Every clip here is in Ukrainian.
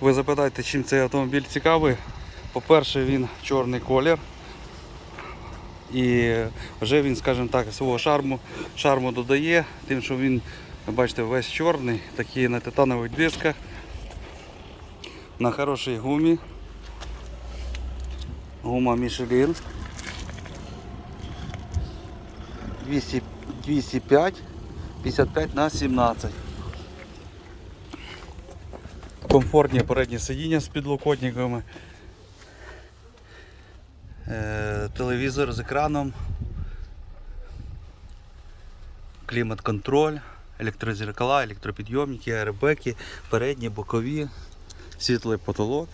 Ви запитаєте, чим цей автомобіль цікавий. По-перше, він чорний колір. І вже він, скажімо так, свого шарму, шарму додає, тим, що він, бачите, весь чорний, такий на титанових дисках, на хорошій гумі. Гума Michelin. 205, 55 на 17. Комфортні передні сидіння з підлокотниками. Е, телевізор з екраном. Клімат-контроль, електрозеркала, електропідйомники, аербеки, передні, бокові, світлий потолок.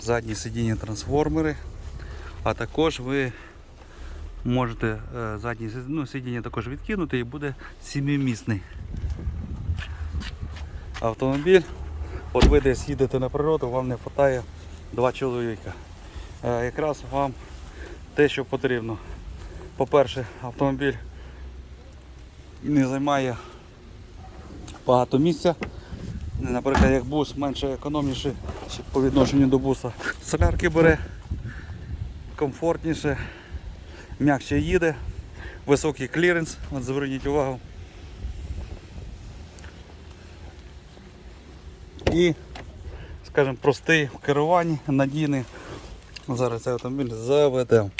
Задні сидіння трансформери, а також ви можете е, задні си- ну, сидіння також відкинути і буде сімимісний автомобіль. От ви десь їдете на природу, вам не вистачає два чоловіка. Е, Якраз вам те, що потрібно. По-перше, автомобіль не займає багато місця. Наприклад, як бус менше економніше чи по відношенню до буса. Солярки бере комфортніше, м'якше їде, високий кліренс, от зверніть увагу. І, скажімо, простий в керуванні, надійний. Зараз цей автомобіль заведемо.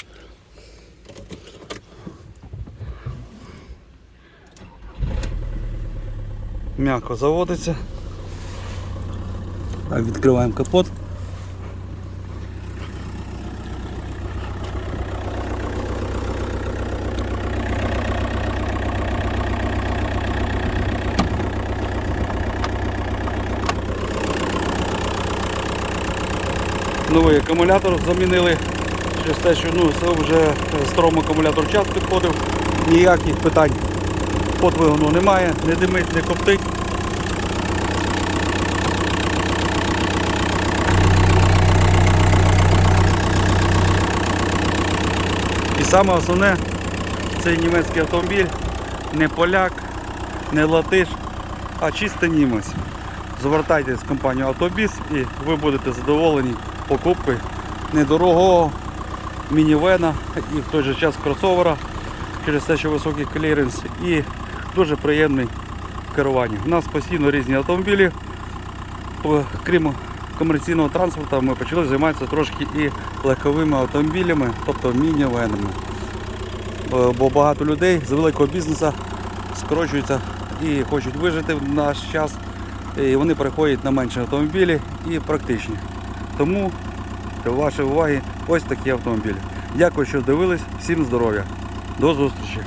М'яко заводиться. Так, відкриваємо капот. Новий акумулятор замінили через те, що ну, вже е, старому акумулятор час підходив, ніяких питань по двигуну немає, не димить, не коптить. І саме основне, цей німецький автомобіль не поляк, не латиш, а чисто німець. Звертайтесь в компанію Автобіс і ви будете задоволені покупкою недорогого мінівена і в той же час кросовера через те, що високий кліренс і дуже приємний в керуванні. У нас постійно різні автомобілі. Крім комерційного транспорту, ми почали займатися трошки і легковими автомобілями, тобто мінівенами. Бо- Бо багато людей з великого бізнесу скорочуються і хочуть вижити в наш час. І вони переходять на менші автомобілі і практичні. Тому до вашої уваги ось такі автомобілі. Дякую, що дивились. Всім здоров'я. До зустрічі!